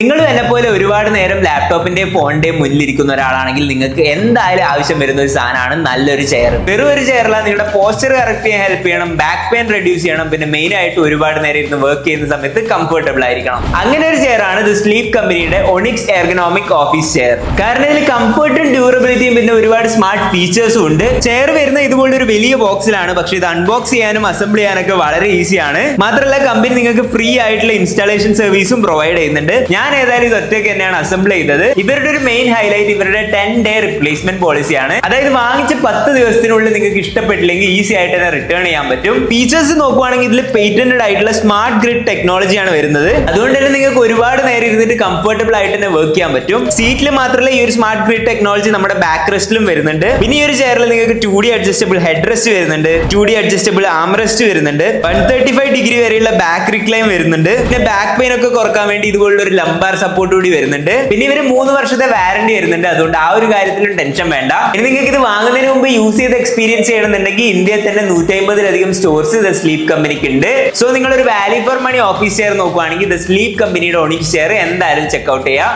നിങ്ങൾ എന്നെ പോലെ ഒരുപാട് നേരം ലാപ്ടോപ്പിന്റെയും ഫോണിന്റെയും മുന്നിലിരിക്കുന്ന ഒരാളാണെങ്കിൽ നിങ്ങൾക്ക് എന്തായാലും ആവശ്യം വരുന്ന ഒരു സാധനമാണ് നല്ലൊരു ചെയർ വെറും ഒരു ചെയറില്ല നിങ്ങളുടെ പോസ്ചർ കറക്റ്റ് ചെയ്യാൻ ഹെൽപ്പ് ചെയ്യണം ബാക്ക് പെയിൻ റെഡ്യൂസ് ചെയ്യണം പിന്നെ മെയിൻ ആയിട്ട് ഒരുപാട് നേരം ഇരുന്ന് വർക്ക് ചെയ്യുന്ന സമയത്ത് കംഫർട്ടബിൾ ആയിരിക്കണം. അങ്ങനെ ഒരു ചെയറാണ് ഇത് സ്ലീപ് കമ്പനിയുടെ ഒണിക്സ് എർഗനോമിക് ഓഫീസ് ചെയർ കാരണം ഇതിൽ കംഫർട്ടും ഡ്യൂറബിലിറ്റിയും പിന്നെ ഒരുപാട് സ്മാർട്ട് ഫീച്ചേഴ്സും ഉണ്ട്. ചെയർ വരുന്ന ഇതുപോലെ ഒരു വലിയ ബോക്സിലാണ് പക്ഷേ ഇത് അൺബോക്സ് ചെയ്യാനും അസംബിൾ ചെയ്യാനൊക്കെ വളരെ ഈസിയാണ് മാത്രമല്ല കമ്പനി നിങ്ങൾക്ക് ഫ്രീ ആയിട്ടുള്ള ഇൻസ്റ്റാളേഷൻ സർവീസും പ്രൊവൈഡ് ചെയ്യുന്നുണ്ട്. ഞാൻ ഏതായാലും ഇത് ഒറ്റയ്ക്ക് തന്നെയാണ് അസംബിൾ ചെയ്തത്. ഇവരുടെ ഒരു മെയിൻ ഹൈലൈറ്റ് ഇവരുടെ ടെൻ ഡേ റിപ്ലേസ്മെന്റ് പോളിസിയാണ് അതായത് വാങ്ങിച്ച പത്ത് ദിവസത്തിനുള്ളിൽ നിങ്ങൾക്ക് ഇഷ്ടപ്പെട്ടില്ലെങ്കിൽ ഈസി ആയിട്ട് തന്നെ റിട്ടേൺ ചെയ്യാൻ പറ്റും. ഫീച്ചേഴ്സ് നോക്കുവാണെങ്കിൽ ഇതിൽ പേറ്റന്റഡ് ആയിട്ടുള്ള സ്മാർട്ട് ഗ്രിഡ് ടെക്നോളജിയാണ് വരുന്നത്. അതുകൊണ്ട് തന്നെ നിങ്ങൾക്ക് ഒരുപാട് നേരം ഇരുന്നിട്ട് കംഫർട്ടബിൾ ആയിട്ട് തന്നെ വർക്ക് ചെയ്യാൻ പറ്റും. സീറ്റിൽ മാത്രമല്ല ഈ ഒരു സ്മാർട്ട് ഗ്രിഡ് ടെക്നോളജി നമ്മുടെ ബാക്ക് റെസ്റ്റിലും വരുന്നുണ്ട്. പിന്നെ ഈ ഒരു ചെയറിൽ നിങ്ങൾക്ക് two D adjustable head rest വരുന്നുണ്ട്. Two D adjustable arm rest വരുന്നുണ്ട്. വൺ തേർട്ടി ഫൈവ് ഡിഗ്രി വരെയുള്ള ബാക്ക് റിക്ലൈം വരുന്നുണ്ട്. പിന്നെ ബാക്ക് പെയിൻ ഒക്കെ കുറയ്ക്കാൻ വേണ്ടി ഇതുപോലുള്ള ഒരു ലംബാർ സപ്പോർട്ട് കൂടി വരുന്നുണ്ട്. പിന്നെ ഇവർ മൂന്ന് വർഷത്തെ വാറന്റി വരുന്നുണ്ട്. അതുകൊണ്ട് ആ ഒരു കാര്യത്തിലും ടെൻഷൻ വേണ്ട. ഇനി നിങ്ങൾക്ക് ഇത് വാങ്ങുന്നതിന് മുമ്പ് യൂസ് ചെയ്ത് എക്സ്പീരിയൻസ് ചെയ്യണമെന്നുണ്ടെങ്കിൽ ഇന്ത്യയിൽ തന്നെ നൂറ്റി അമ്പതിലധികം സ്റ്റോർസ് ദ സ്ലീപ് കമ്പനിക്ക് ഉണ്ട്. സോ നിങ്ങൾ ഒരു value for money office chair നോക്കുവാണെങ്കിൽ ദ സ്ലീപ് കമ്പനിയുടെ ഓണിംഗ് ഷെയർ എന്തായാലും ചെക്ക്ഔട്ട് ചെയ്യുക